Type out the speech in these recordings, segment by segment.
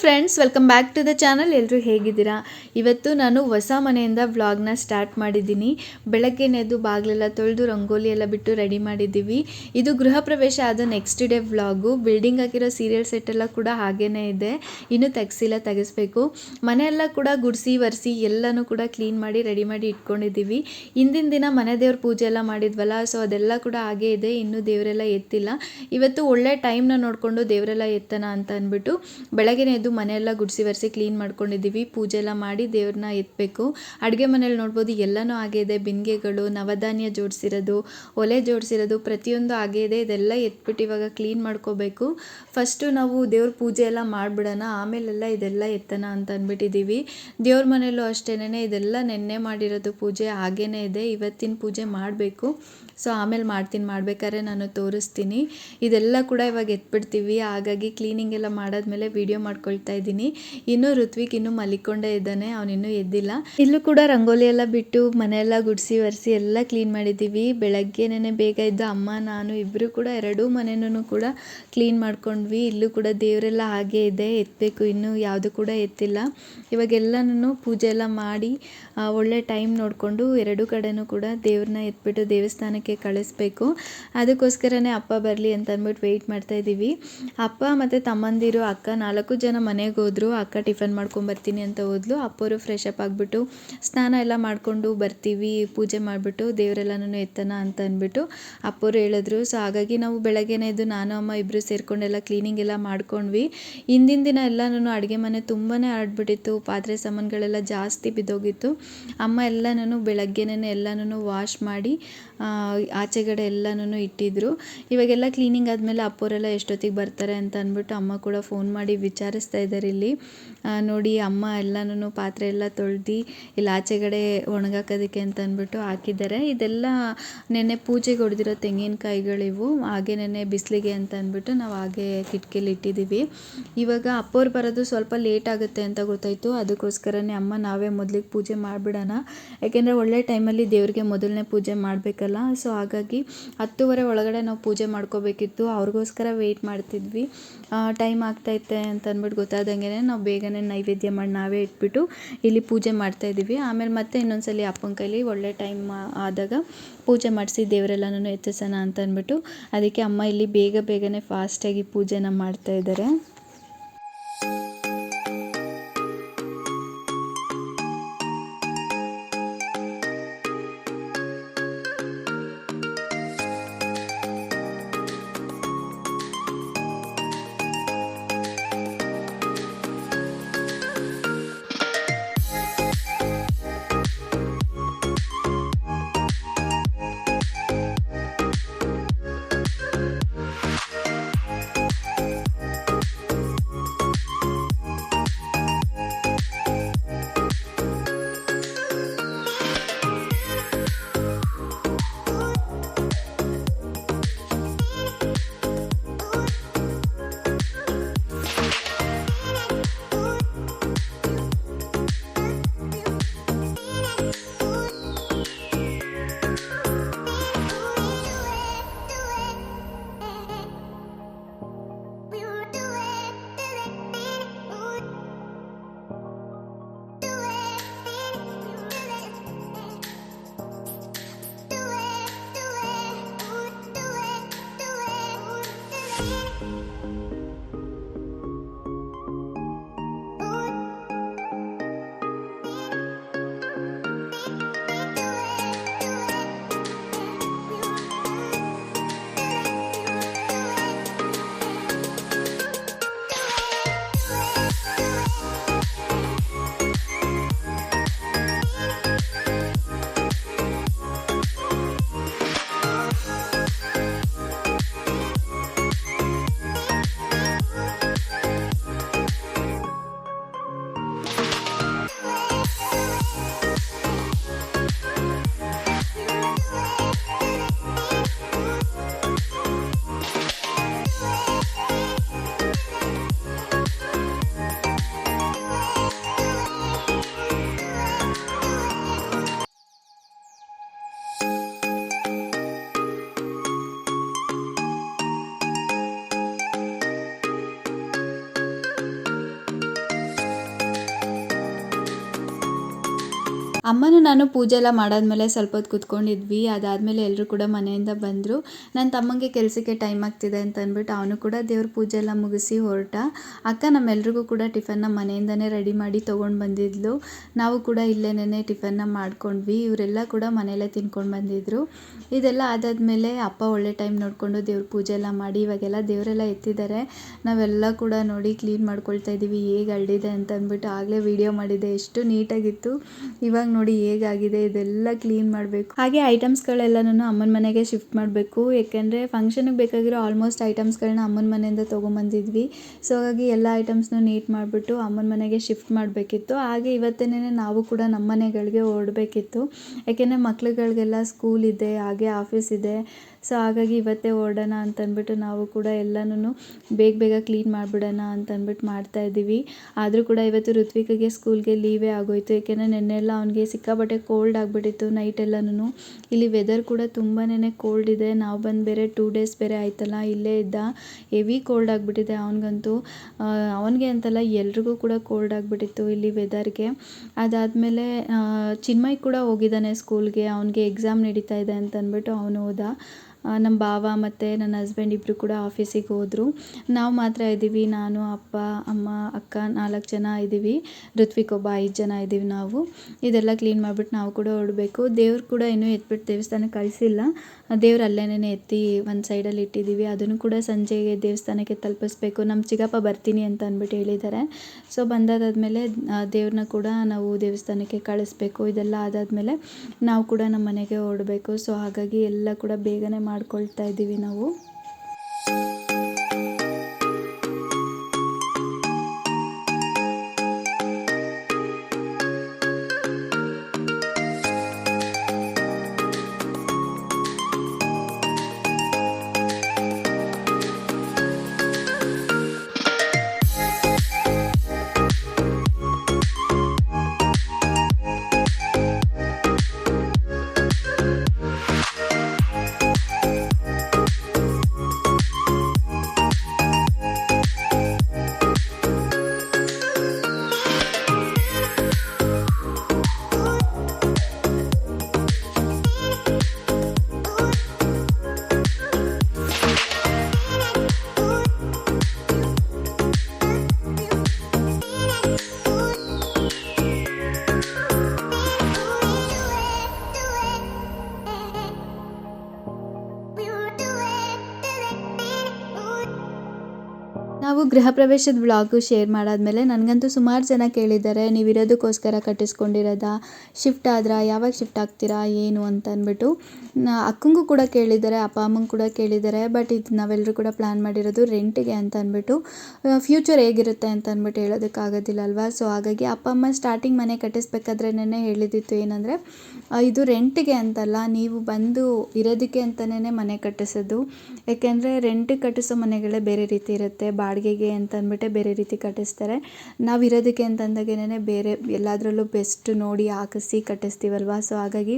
Friends welcome back to the channel ಎಲ್ಲರೂ ಹೇಗಿದ್ದೀರಾ? ಇವತ್ತು ನಾನು ಹೊಸ ಮನೆಯಿಂದ ವ್ಲಾಗ್ನ ಸ್ಟಾರ್ಟ್ ಮಾಡಿದ್ದೀನಿ. ಬೆಳಗ್ಗೆನೆದ್ದು ಬಾಗಿಲೆಲ್ಲ ತೊಳೆದು ರಂಗೋಲಿ ಎಲ್ಲ ಬಿಟ್ಟು ರೆಡಿ ಮಾಡಿದ್ದೀವಿ. ಇದು ಗೃಹ ಪ್ರವೇಶ ಆದ ನೆಕ್ಸ್ಟ್ ಡೇ ವ್ಲಾಗು ಬಿಲ್ಡಿಂಗ್ ಹಾಕಿರೋ ಸೀರಿಯಲ್ ಸೆಟ್ ಎಲ್ಲ ಕೂಡ ಹಾಗೇ ಇದೆ. ಇನ್ನೂ ತೆಗೆಸಿಲ್ಲ, ತೆಗೆಸ್ಬೇಕು. ಮನೆಯೆಲ್ಲ ಕೂಡ ಗುಡಿಸಿ, ಒರೆಸಿ ಎಲ್ಲನೂ ಕೂಡ ಕ್ಲೀನ್ ಮಾಡಿ ರೆಡಿ ಮಾಡಿ ಇಟ್ಕೊಂಡಿದ್ದೀವಿ. ಹಿಂದಿನ ದಿನ ಮನೆ ದೇವ್ರ ಪೂಜೆ ಎಲ್ಲ ಮಾಡಿದ್ವಲ್ಲ ಸೊ ಅದೆಲ್ಲ ಕೂಡ ಹಾಗೇ ಇದೆ. ಇನ್ನೂ ದೇವರೆಲ್ಲ ಎತ್ತಿಲ್ಲ. ಇವತ್ತು ಒಳ್ಳೆ ಟೈಮ್ನ ನೋಡಿಕೊಂಡು ದೇವರೆಲ್ಲ ಎತ್ತನ ಅಂತ ಅಂದ್ಬಿಟ್ಟು ಬೆಳಗ್ಗೆನೇ ಎದ್ದು ಮನೆಯೆಲ್ಲ ಗುಡಿಸಿ ಒರೆಸಿ ಕ್ಲೀನ್ ಮಾಡ್ಕೊಂಡಿದ್ದೀವಿ. ಪೂಜೆ ಎಲ್ಲ ಮಾಡಿ ದೇವ್ರನ್ನ ಎತ್ತಬೇಕು ಅಡುಗೆ ಮನೇಲಿ ನೋಡ್ಬೋದು ಎಲ್ಲನೂ ಹಾಗೆ ಇದೆ. ಬಿಂದಿಗೆಗಳು, ನವಧಾನ್ಯ ಜೋಡಿಸಿರೋದು, ಒಲೆ ಜೋಡಿಸಿರೋದು ಪ್ರತಿಯೊಂದು ಹಾಗೆ ಇದೆ. ಇದೆಲ್ಲ ಎತ್ಬಿಟ್ಟು ಇವಾಗ ಕ್ಲೀನ್ ಮಾಡ್ಕೋಬೇಕು. ಫಸ್ಟು ನಾವು ದೇವ್ರ ಪೂಜೆ ಎಲ್ಲ ಮಾಡಿಬಿಡೋಣ. ಆಮೇಲೆಲ್ಲ ಇದೆಲ್ಲ ಎತ್ತನ ಅಂತ ಅಂದ್ಬಿಟ್ಟಿದ್ದೀವಿ. ದೇವ್ರ ಮನೆಯಲ್ಲೂ ಅಷ್ಟೇನೆ ಇದೆಲ್ಲ ನೆನ್ನೆ ಮಾಡಿರೋದು ಪೂಜೆ ಹಾಗೇನೇ ಇದೆ. ಇವತ್ತಿನ ಪೂಜೆ ಮಾಡಬೇಕು. ಸೊ ಆಮೇಲೆ ಮಾಡ್ತೀನಿ. ಮಾಡ್ಬೇಕಾದ್ರೆ ನಾನು ತೋರಿಸ್ತೀನಿ. ಇದೆಲ್ಲ ಕೂಡ ಇವಾಗ ಎತ್ಬಿಡ್ತೀವಿ. ಹಾಗಾಗಿ ಕ್ಲೀನಿಂಗ್ ಎಲ್ಲ ಮಾಡಾದ್ಮೇಲೆ ವಿಡಿಯೋ ಮಾಡ್ಕೊಳ್ತಾ ಇದ್ದೀನಿ. ಇನ್ನೂ ಋತ್ವಿಕ್, ಇನ್ನೂ ಮಲಿಕೊಂಡೇ ಇದ್ದಾನೆ ಅವನಿನ್ನೂ ಎದ್ದಿಲ್ಲ. ಇಲ್ಲೂ ಕೂಡ ರಂಗೋಲಿ ಎಲ್ಲ ಬಿಟ್ಟು ಮನೆಯೆಲ್ಲ ಗುಡಿಸಿ ಒರೆಸಿ ಎಲ್ಲ ಕ್ಲೀನ್ ಮಾಡಿದ್ದೀವಿ ಬೆಳಗ್ಗೆನೇ ಬೇಗ ಇದ್ದು ಅಮ್ಮ, ನಾನು ಇಬ್ಬರು ಕೂಡ ಎರಡೂ ಮನೆಯೂ ಕೂಡ ಕ್ಲೀನ್ ಮಾಡ್ಕೊಂಡ್ವಿ. ಇಲ್ಲೂ ಕೂಡ ದೇವರೆಲ್ಲ ಹಾಗೆ ಇದೆ ಎತ್ತಬೇಕು ಇನ್ನೂ ಯಾವುದು ಕೂಡ ಎತ್ತಿಲ್ಲ. ಇವಾಗೆಲ್ಲನೂ ಪೂಜೆ ಎಲ್ಲ ಮಾಡಿ ಒಳ್ಳೆ ಟೈಮ್ ನೋಡಿಕೊಂಡು ಎರಡೂ ಕಡೆನೂ ಕೂಡ ದೇವ್ರನ್ನ ಎತ್ಬಿಟ್ಟು ದೇವಸ್ಥಾನಕ್ಕೆ ಕಳಿಸ್ಬೇಕು. ಅದಕ್ಕೋಸ್ಕರನೇ ಅಪ್ಪ ಬರಲಿ ಅಂತ ಅಂದ್ಬಿಟ್ಟು ವೆಯ್ಟ್ ಮಾಡ್ತಾ ಇದ್ದೀವಿ ಅಪ್ಪ ಮತ್ತು ತಮ್ಮಂದಿರು ಅಕ್ಕ ನಾಲ್ಕು ಜನ ಮನೆಗೆ ಹೋದ್ರು, ಅಕ್ಕ ಟಿಫನ್ ಮಾಡ್ಕೊಂಬರ್ತೀನಿ ಅಂತ ಹೋದ್ಲು. ಅಪ್ಪವರು ಫ್ರೆಶ್ ಅಪ್ ಆಗಿಬಿಟ್ಟು ಸ್ನಾನ ಎಲ್ಲ ಮಾಡಿಕೊಂಡು ಬರ್ತೀವಿ, ಪೂಜೆ ಮಾಡಿಬಿಟ್ಟು ದೇವರೆಲ್ಲನೂ ಎತ್ತನ ಅಂತ ಅಂದ್ಬಿಟ್ಟು ಅಪ್ಪೋರು ಹೇಳಿದ್ರು. ಸೊ ಹಾಗಾಗಿ ನಾವು ಬೆಳಗ್ಗೆನೇ ಎದ್ದು ನಾನು, ಅಮ್ಮ ಇಬ್ಬರು ಸೇರ್ಕೊಂಡೆಲ್ಲ ಕ್ಲೀನಿಂಗ್ ಎಲ್ಲ ಮಾಡ್ಕೊಂಡ್ವಿ. ಹಿಂದಿನ ದಿನ ಎಲ್ಲನೂ ಅಡುಗೆ ಮನೆ ತುಂಬಾ ಆಡ್ಬಿಟ್ಟಿತ್ತು. ಪಾತ್ರೆ ಸಾಮಾನುಗಳೆಲ್ಲ ಜಾಸ್ತಿ ಬಿದ್ದೋಗಿತ್ತು. ಅಮ್ಮ ಎಲ್ಲನೂ ಬೆಳಗ್ಗೆನೇ ಎಲ್ಲನೂ ವಾಶ್ ಮಾಡಿ ಆಚೆಗಡೆ ಎಲ್ಲನೂ ಇಟ್ಟಿದ್ರು. ಇವಾಗೆಲ್ಲ ಕ್ಲೀನಿಂಗ್ ಆದಮೇಲೆ ಅಪ್ಪೋರೆಲ್ಲ ಎಷ್ಟೊತ್ತಿಗೆ ಬರ್ತಾರೆ ಅಂತ ಅಂದ್ಬಿಟ್ಟು ಅಮ್ಮ ಕೂಡ ಫೋನ್ ಮಾಡಿ ವಿಚಾರಿಸ್ತಾ ಇದ್ದಾರೆ ಇಲ್ಲಿ. ನೋಡಿ, ಅಮ್ಮ ಎಲ್ಲನೂ ಪಾತ್ರೆ ಎಲ್ಲ ತೊಳ್ದು ಇಲ್ಲಿ ಆಚೆಗಡೆ ಒಣಗಾಕೋದಕ್ಕೆ ಅಂತ ಅಂದ್ಬಿಟ್ಟು ಹಾಕಿದ್ದಾರೆ. ಇದೆಲ್ಲ ನೆನ್ನೆ ಪೂಜೆಗೆ ಹೊಡೆದಿರೋ ತೆಂಗಿನಕಾಯಿಗಳಿವು. ಹಾಗೆ ನೆನ್ನೆ ಬಿಸಿಲಿಗೆ ಅಂತ ಅಂದ್ಬಿಟ್ಟು ನಾವು ಹಾಗೆ ಕಿಟಕಿಲಿ ಇಟ್ಟಿದ್ದೀವಿ. ಇವಾಗ ಅಪ್ಪೋರು ಬರೋದು ಸ್ವಲ್ಪ ಲೇಟ್ ಆಗುತ್ತೆ ಅಂತ ಗೊತ್ತಾಯಿತು. ಅದಕ್ಕೋಸ್ಕರನೇ ಅಮ್ಮ ನಾವೇ ಮೊದಲಿಗೆ ಪೂಜೆ ಮಾಡಿಬಿಡೋಣ. ಯಾಕೆಂದರೆ ಒಳ್ಳೆ ಟೈಮಲ್ಲಿ ದೇವ್ರಿಗೆ ಮೊದಲನೇ ಪೂಜೆ ಮಾಡಬೇಕಲ್ಲ. ಸೊ, ಹಾಗಾಗಿ ಹತ್ತುವರೆ ಒಳಗಡೆ ನಾವು ಪೂಜೆ ಮಾಡ್ಕೋಬೇಕಿತ್ತು. ಅವ್ರಿಗೋಸ್ಕರ ವೆಯ್ಟ್ ಮಾಡ್ತಿದ್ವಿ. ಟೈಮ್ ಆಗ್ತೈತೆ ಅಂತ ಅಂದ್ಬಿಟ್ಟು ಗೊತ್ತಾದಂಗೆ ನಾವು ಬೇಗನೆ ನೈವೇದ್ಯ ಮಾಡಿ ನಾವೇ ಇಟ್ಬಿಟ್ಟು ಇಲ್ಲಿ ಪೂಜೆ ಮಾಡ್ತಾ ಇದ್ದೀವಿ. ಆಮೇಲೆ ಮತ್ತೆ ಇನ್ನೊಂದ್ಸಲಿ ಅಪ್ಪನ ಕೈಲಿ ಒಳ್ಳೆ ಟೈಮ್ ಆದಾಗ ಪೂಜೆ ಮಾಡಿಸಿ ದೇವರೆಲ್ಲನೂ ಎತ್ತಿಸೋಣ ಅಂತ ಅಂದ್ಬಿಟ್ಟು ಅದಕ್ಕೆ ಅಮ್ಮ ಇಲ್ಲಿ ಬೇಗ ಬೇಗನೆ ಫಾಸ್ಟಾಗಿ ಪೂಜೆನ ಮಾಡ್ತಾ ಅಮ್ಮನೂ ನಾನು ಪೂಜೆ ಎಲ್ಲ ಮಾಡಾದ್ಮೇಲೆ ಸ್ವಲ್ಪ ಹೊತ್ತು ಕೂತ್ಕೊಂಡಿದ್ವಿ. ಅದಾದಮೇಲೆ ಎಲ್ಲರೂ ಕೂಡ ಮನೆಯಿಂದ ಬಂದರು. ನನ್ನ ತಮ್ಮಂಗೆ ಕೆಲಸಕ್ಕೆ ಟೈಮ್ ಆಗ್ತಿದೆ ಅಂತ ಅಂದ್ಬಿಟ್ಟು ಅವನು ಕೂಡ ದೇವ್ರ ಪೂಜೆ ಎಲ್ಲ ಮುಗಿಸಿ ಹೊರಟ. ಅಕ್ಕ ನಮ್ಮೆಲ್ರಿಗೂ ಕೂಡ ಟಿಫನ್ನ ಮನೆಯಿಂದನೇ ರೆಡಿ ಮಾಡಿ ತೊಗೊಂಡು ಬಂದಿದ್ಲು. ನಾವು ಕೂಡ ಇಲ್ಲೇನೇ ಟಿಫನ್ನ ಮಾಡ್ಕೊಂಡ್ವಿ. ಇವರೆಲ್ಲ ಕೂಡ ಮನೆಯಲ್ಲೇ ತಿನ್ಕೊಂಡು ಬಂದಿದ್ರು. ಇದೆಲ್ಲ ಆದಾದಮೇಲೆ ಅಪ್ಪ ಒಳ್ಳೆ ಟೈಮ್ ನೋಡಿಕೊಂಡು ದೇವ್ರ ಪೂಜೆ ಎಲ್ಲ ಮಾಡಿ ಇವಾಗೆಲ್ಲ ದೇವರೆಲ್ಲ ಎತ್ತಿದ್ದಾರೆ. ನಾವೆಲ್ಲ ಕೂಡ ನೋಡಿ ಕ್ಲೀನ್ ಮಾಡ್ಕೊಳ್ತಾ ಇದ್ದೀವಿ ಹೇಗೆ ಅಳ್ಳಿದೆ ಅಂತ ಅಂದ್ಬಿಟ್ಟು ಆಗಲೇ ವಿಡಿಯೋ ಮಾಡಿದೆ. ಎಷ್ಟು ನೀಟಾಗಿತ್ತು ಇವಾಗ ನೋಡಿ ಹೇಗಾಗಿದೆ, ಇದೆಲ್ಲ ಕ್ಲೀನ್ ಮಾಡಬೇಕು. ಹಾಗೆ ಐಟಮ್ಸ್ಗಳೆಲ್ಲನೂ ಅಮ್ಮನ ಮನೆಗೆ ಶಿಫ್ಟ್ ಮಾಡಬೇಕು. ಯಾಕೆಂದರೆ ಫಂಕ್ಷನ್ಗೆ ಬೇಕಾಗಿರೋ ಆಲ್ಮೋಸ್ಟ್ ಐಟಮ್ಸ್ಗಳನ್ನ ಅಮ್ಮನ ಮನೆಯಿಂದ ತೊಗೊಂಬಂದಿದ್ವಿ. ಸೊ ಹಾಗಾಗಿ ಎಲ್ಲ ಐಟಮ್ಸ್ನೂ ನೀಟ್ ಮಾಡಿಬಿಟ್ಟು ಅಮ್ಮನ ಮನೆಗೆ ಶಿಫ್ಟ್ ಮಾಡಬೇಕಿತ್ತು. ಹಾಗೆ ಇವತ್ತೇನೆ ನಾವು ಕೂಡ ನಮ್ಮ ಮನೆಗಳಿಗೆ ಹೊರಡಬೇಕಿತ್ತು ಯಾಕೆಂದರೆ ಮಕ್ಳುಗಳಿಗೆಲ್ಲ ಸ್ಕೂಲ್ ಇದೆ, ಹಾಗೆ ಆಫೀಸ್ ಇದೆ. ಸೊ ಹಾಗಾಗಿ ಇವತ್ತೇ ಹೊರಡೋಣ ಅಂತಂದ್ಬಿಟ್ಟು ನಾವು ಕೂಡ ಎಲ್ಲನೂ ಬೇಗ ಬೇಗ ಕ್ಲೀನ್ ಮಾಡಿಬಿಡೋಣ ಅಂತಂದ್ಬಿಟ್ಟು ಮಾಡ್ತಾ ಇದ್ದೀವಿ. ಆದರೂ ಕೂಡ ಇವತ್ತು ಋತ್ವಿಕಗೆ ಸ್ಕೂಲ್ಗೆ ಲೀವೇ ಆಗೋಯ್ತು. ಏಕೆಂದರೆ ನೆನ್ನೆಲ್ಲ ಅವನಿಗೆ ಸಿಕ್ಕಾಪಟ್ಟೆ ಕೋಲ್ಡ್ ಆಗಿಬಿಟ್ಟಿತ್ತು ನೈಟ್ ಎಲ್ಲನೂ ಇಲ್ಲಿ ವೆದರ್ ಕೂಡ ತುಂಬಾ ಕೋಲ್ಡ್ ಇದೆ. ನಾವು ಬಂದು ಬೇರೆ ಟೂ ಡೇಸ್ ಬೇರೆ ಆಯ್ತಲ್ಲ, ಇಲ್ಲೇ ಇದ್ದ ಹೆವಿ ಕೋಲ್ಡ್ ಆಗಿಬಿಟ್ಟಿದೆ ಅವನಿಗಂತೂ. ಅವನಿಗೆ ಅಂತಲ್ಲ ಎಲ್ರಿಗೂ ಕೂಡ ಕೋಲ್ಡ್ ಆಗಿಬಿಟ್ಟಿತ್ತು ಇಲ್ಲಿ ವೆದರ್ಗೆ ಅದಾದಮೇಲೆ ಚಿನ್ಮಯ್ ಕೂಡ ಹೋಗಿದ್ದಾನೆ ಸ್ಕೂಲ್ಗೆ ಅವನಿಗೆ ಎಕ್ಸಾಮ್ ನಡೀತಾ ಇದೆ ಅಂತ ಅಂದ್ಬಿಟ್ಟು ಅವನು ಹೋದ. ನಮ್ಮ ಭಾವ ಮತ್ತು ನನ್ನ ಹಸ್ಬೆಂಡ್ ಇಬ್ಬರು ಕೂಡ ಆಫೀಸಿಗೆ ಹೋದರು. ನಾವು ಮಾತ್ರ ಇದ್ದೀವಿ. ನಾನು, ಅಪ್ಪ, ಅಮ್ಮ, ಅಕ್ಕ ನಾಲ್ಕು ಜನ ಇದ್ದೀವಿ. ಋತ್ವಿಕ್ ಒಬ್ಬ ಐದು ಜನ ಇದ್ದೀವಿ ನಾವು. ಇದೆಲ್ಲ ಕ್ಲೀನ್ ಮಾಡಿಬಿಟ್ಟು ನಾವು ಕೂಡ ಹೊರಡ್ಬೇಕು ದೇವ್ರು ಕೂಡ ಇನ್ನೂ ಎತ್ಬಿಟ್ಟು ದೇವಸ್ಥಾನಕ್ಕೆ ಕಳಿಸಿಲ್ಲ. ದೇವ್ರು ಅಲ್ಲೇನೇ ಎತ್ತಿ ಒಂದು ಸೈಡಲ್ಲಿ ಇಟ್ಟಿದ್ದೀವಿ ಅದನ್ನು ಕೂಡ ಸಂಜೆಗೆ ದೇವಸ್ಥಾನಕ್ಕೆ ತಲುಪಿಸ್ಬೇಕು. ನಮ್ಮ ಚಿಕ್ಕಪ್ಪ ಬರ್ತೀನಿ ಅಂತ ಅಂದ್ಬಿಟ್ಟು ಹೇಳಿದ್ದಾರೆ. ಸೊ ಬಂದಾದಾದ್ಮೇಲೆ ದೇವ್ರನ್ನ ಕೂಡ ನಾವು ದೇವಸ್ಥಾನಕ್ಕೆ ಕಳಿಸ್ಬೇಕು. ಇದೆಲ್ಲ ಆದಾದಮೇಲೆ ನಾವು ಕೂಡ ನಮ್ಮ ಮನೆಗೆ ಓಡಬೇಕು. ಸೊ ಹಾಗಾಗಿ ಎಲ್ಲ ಕೂಡ ಬೇಗನೆ ಮಾಡ್ಕೊಳ್ತಾ ಇದ್ದೀವಿ ನಾವು. ಗೃಹ ಪ್ರವೇಶದ ವ್ಲಾಗು ಶೇರ್ ಮಾಡಾದ್ಮೇಲೆ ನನಗಂತೂ ಸುಮಾರು ಜನ ಕೇಳಿದ್ದಾರೆ, ನೀವು ಇರೋದಕ್ಕೋಸ್ಕರ ಕಟ್ಟಿಸ್ಕೊಂಡಿರೋದಾ? ಶಿಫ್ಟ್ ಆದ್ರಾ? ಯಾವಾಗ ಶಿಫ್ಟ್ ಆಗ್ತೀರಾ? ಏನು? ಅಂತ ಅಂದ್ಬಿಟ್ಟು ಅಕ್ಕಂಗೂ ಕೂಡ ಕೇಳಿದ್ದಾರೆ, ಅಪ್ಪ ಅಮ್ಮಂಗೆ ಕೂಡ ಕೇಳಿದ್ದಾರೆ, ಬಟ್ ಇದು ನಾವೆಲ್ಲರೂ ಕೂಡ ಪ್ಲ್ಯಾನ್ ಮಾಡಿರೋದು ರೆಂಟಿಗೆ ಅಂತ ಅಂದ್ಬಿಟ್ಟು ಫ್ಯೂಚರ್ ಹೇಗಿರುತ್ತೆ ಅಂತ ಅಂದ್ಬಿಟ್ಟು ಹೇಳೋದಕ್ಕಾಗೋದಿಲ್ಲ ಅಲ್ವಾ ಸೊ, ಹಾಗಾಗಿ ಅಪ್ಪ ಅಮ್ಮ ಸ್ಟಾರ್ಟಿಂಗ್ ಮನೆ ಕಟ್ಟಿಸ್ಬೇಕಾದ್ರೇನೆ ಹೇಳಿದ್ದಿತ್ತು ಏನಂದರೆ ಇದು ರೆಂಟಿಗೆ ಅಂತಲ್ಲ, ನೀವು ಬಂದು ಇರೋದಕ್ಕೆ ಅಂತಲೇ ಮನೆ ಕಟ್ಟಿಸೋದು. ಯಾಕೆಂದರೆ ರೆಂಟ್ ಕಟ್ಟಿಸೋ ಮನೆಗಳೇ ಬೇರೆ ರೀತಿ ಇರುತ್ತೆ, ಬಾಡಿಗೆಗೆ ಅಂತ ಅಂದ್ಬಿಟ್ಟೆ ಬೇರೆ ರೀತಿ ಕಟ್ಟಿಸ್ತಾರೆ. ನಾವು ಇರೋದಕ್ಕೆ ಅಂತಂದಾಗೇನೆ ಬೇರೆ ಎಲ್ಲದರಲ್ಲೂ ಬೆಸ್ಟ್ ನೋಡಿ ಹಾಕಿಸಿ ಕಟ್ಟಿಸ್ತೀವಲ್ವ? ಸೊ ಹಾಗಾಗಿ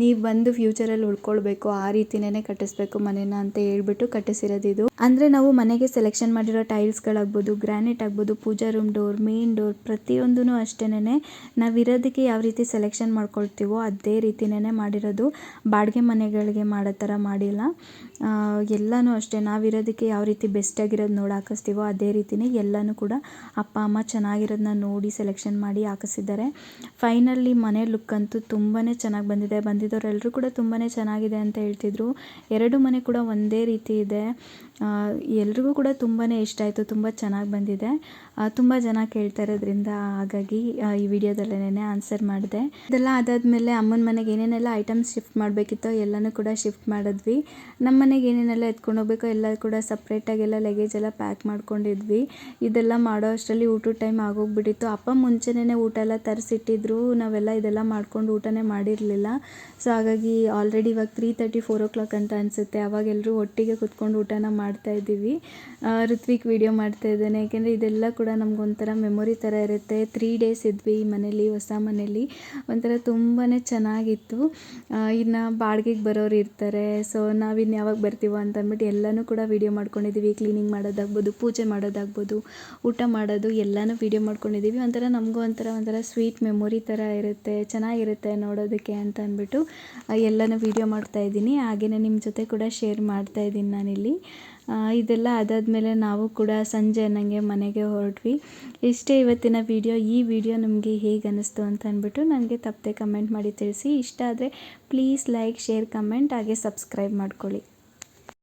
ನೀವು ಬಂದು ಫ್ಯೂಚರಲ್ಲಿ ಉಳ್ಕೊಳ್ಬೇಕು, ಆ ರೀತಿನೇ ಕಟ್ಟಿಸ್ಬೇಕು ಮನೇನ ಅಂತ ಹೇಳ್ಬಿಟ್ಟು ಕಟ್ಟಿಸಿರೋದು ಇದು ಅಂದರೆ ನಾವು ಮನೆಗೆ ಸೆಲೆಕ್ಷನ್ ಮಾಡಿರೋ ಟೈಲ್ಸ್ಗಳಾಗ್ಬೋದು ಗ್ರಾನೈಟ್ ಆಗ್ಬೋದು, puja room door main door ಪ್ರತಿಯೊಂದೂ ಅಷ್ಟೇನೆ ನಾವು ಇರೋದಕ್ಕೆ ಯಾವ ರೀತಿ ಸೆಲೆಕ್ಷನ್ ಮಾಡ್ಕೊಳ್ತೀವೋ ಅದೇ ರೀತಿನೇ ಮಾಡಿರೋದು. ಬಾಡಿಗೆ ಮನೆಗಳಿಗೆ ಮಾಡೋ ಥರ ಮಾಡಿಲ್ಲ. ಎಲ್ಲನೂ ಅಷ್ಟೇ, ನಾವಿರೋದಕ್ಕೆ ಯಾವ ರೀತಿ ಬೆಸ್ಟಾಗಿರೋದು ನೋಡಿ ಹಾಕಿಸ್ತೀವೋ ಅದೇ ರೀತಿಯೇ ಎಲ್ಲನೂ ಕೂಡ ಅಪ್ಪ, ಅಮ್ಮ ಚೆನ್ನಾಗಿರೋದನ್ನ ನೋಡಿ ಸೆಲೆಕ್ಷನ್ ಮಾಡಿ ಹಾಕಿಸಿದ್ದಾರೆ. ಫೈನಲಿ ಮನೆ ಲುಕ್ ಅಂತೂ ತುಂಬಾ ಚೆನ್ನಾಗಿ ಬಂದಿದೆ. ಬಂದಿದ್ದವರೆಲ್ಲರೂ ಕೂಡ ತುಂಬಾ ಚೆನ್ನಾಗಿದೆ ಅಂತ ಹೇಳ್ತಿದ್ರು. ಎರಡು ಮನೆ ಕೂಡ ಒಂದೇ ರೀತಿ ಇದೆ. ಎಲ್ರಿಗೂ ಕೂಡ ತುಂಬಾ ಇಷ್ಟ ಆಯಿತು, ತುಂಬ ಚೆನ್ನಾಗಿ ಬಂದಿದೆ. ತುಂಬ ಜನ ಕೇಳ್ತಾ ಇರೋದ್ರಿಂದ ಹಾಗಾಗಿ ಈ ವಿಡಿಯೋದಲ್ಲೇನೆ ಆನ್ಸರ್ ಮಾಡಿದೆ. ಇದೆಲ್ಲ ಅದಾದಮೇಲೆ ಅಮ್ಮನ ಮನೆಗೆ ಏನೇನೆಲ್ಲ ಐಟಮ್ಸ್ ಶಿಫ್ಟ್ ಮಾಡಬೇಕಿತ್ತೋ ಎಲ್ಲನೂ ಕೂಡ ಶಿಫ್ಟ್ ಮಾಡಿದ್ವಿ. ನಮ್ಮ ಮನೆಗೆ ಏನೇನೆಲ್ಲ ಎತ್ಕೊಂಡು ಹೋಗ್ಬೇಕೋ ಎಲ್ಲ ಕೂಡ ಸಪ್ರೇಟಾಗೆಲ್ಲ ಲಗೇಜ್ ಎಲ್ಲ ಪ್ಯಾಕ್ ಮಾಡ್ಕೊಂಡಿದ್ವಿ. ಇದೆಲ್ಲ ಮಾಡೋ ಅಷ್ಟರಲ್ಲಿ ಊಟದ ಟೈಮ್ ಆಗೋಗ್ಬಿಟ್ಟಿತ್ತು. ಅಪ್ಪ ಮುಂಚೆನೇ ಊಟ ಎಲ್ಲ ತರಿಸಿಟ್ಟಿದ್ರು. ನಾವೆಲ್ಲ ಇದೆಲ್ಲ ಮಾಡ್ಕೊಂಡು ಊಟನೇ ಮಾಡಿರಲಿಲ್ಲ. ಸೊ ಹಾಗಾಗಿ ಆಲ್ರೆಡಿ ಇವಾಗ three thirty four o'clock ಅಂತ ಅನಿಸುತ್ತೆ. ಅವಾಗೆಲ್ಲರೂ ಒಟ್ಟಿಗೆ ಕುತ್ಕೊಂಡು ಊಟನ ಮಾಡ್ತಾ ಇದ್ದೀವಿ. ಆ, ಋತ್ವಿಕ್ ವಿಡಿಯೋ ಮಾಡ್ತಾ ಇದ್ದಾನೆ. ಯಾಕೆಂದರೆ ಇದೆಲ್ಲ ಕೂಡ ನಮಗೊಂಥರ ಮೆಮೊರಿ ಥರ ಇರುತ್ತೆ. ತ್ರೀ ಡೇಸ್ ಇದ್ವಿ ಈ ಮನೇಲಿ ಹೊಸ ಮನೇಲಿ. ಒಂಥರ ತುಂಬಾ ಚೆನ್ನಾಗಿತ್ತು. ಇನ್ನು ಬಾಡಿಗೆಗೆ ಬರೋರು ಇರ್ತಾರೆ. ಸೊ ಇನ್ನು ಯಾವಾಗ ಬರ್ತೀವೋ ಅಂತ ಅಂದ್ಬಿಟ್ಟು ಎಲ್ಲನೂ ಕೂಡ ವಿಡಿಯೋ ಮಾಡ್ಕೊಂಡಿದ್ದೀವಿ ಕ್ಲೀನಿಂಗ್ ಮಾಡೋದಾಗ್ಬೋದು ಪೂಜೆ ಮಾಡೋದಾಗ್ಬೋದು ಊಟ ಮಾಡೋದು ಎಲ್ಲನೂ ವೀಡಿಯೋ ಮಾಡ್ಕೊಂಡಿದ್ದೀವಿ ಒಂಥರ ನಮಗೂ ಒಂಥರ ಒಂಥರ ಸ್ವೀಟ್ ಮೆಮೊರಿ ಥರ ಇರುತ್ತೆ. ಚೆನ್ನಾಗಿರುತ್ತೆ ನೋಡೋದಕ್ಕೆ ಅಂತ ಅಂದ್ಬಿಟ್ಟು ಎಲ್ಲನೂ ವೀಡಿಯೋ ಮಾಡ್ತಾ ಇದ್ದೀನಿ. ಹಾಗೆಯೇ ನಿಮ್ಮ ಜೊತೆ ಕೂಡ ಶೇರ್ ಮಾಡ್ತಾ ಇದ್ದೀನಿ ನಾನಿಲ್ಲಿ. ಇದೆಲ್ಲ ಅದಾದಮೇಲೆ ನಾವು ಕೂಡ ಸಂಜೆ ಅನ್ನಂಗೆ ಮನೆಗೆ ಹೊರಟ್ವಿ. ಇಷ್ಟೇ ಇವತ್ತಿನ ವಿಡಿಯೋ ಈ ವಿಡಿಯೋ ನಿಮಗೆ ಹೇಗೆ ಅನ್ನಿಸ್ತು ಅಂತ ಅಂದ್ಬಿಟ್ಟು ನನಗೆ ತಪ್ಪದೆ ಕಮೆಂಟ್ ಮಾಡಿ ತಿಳಿಸಿ. ಇಷ್ಟ ಆದರೆ ಪ್ಲೀಸ್ ಲೈಕ್ ಶೇರ್ ಕಮೆಂಟ್ ಹಾಗೆ ಸಬ್ಸ್ಕ್ರೈಬ್ ಮಾಡ್ಕೊಳ್ಳಿ.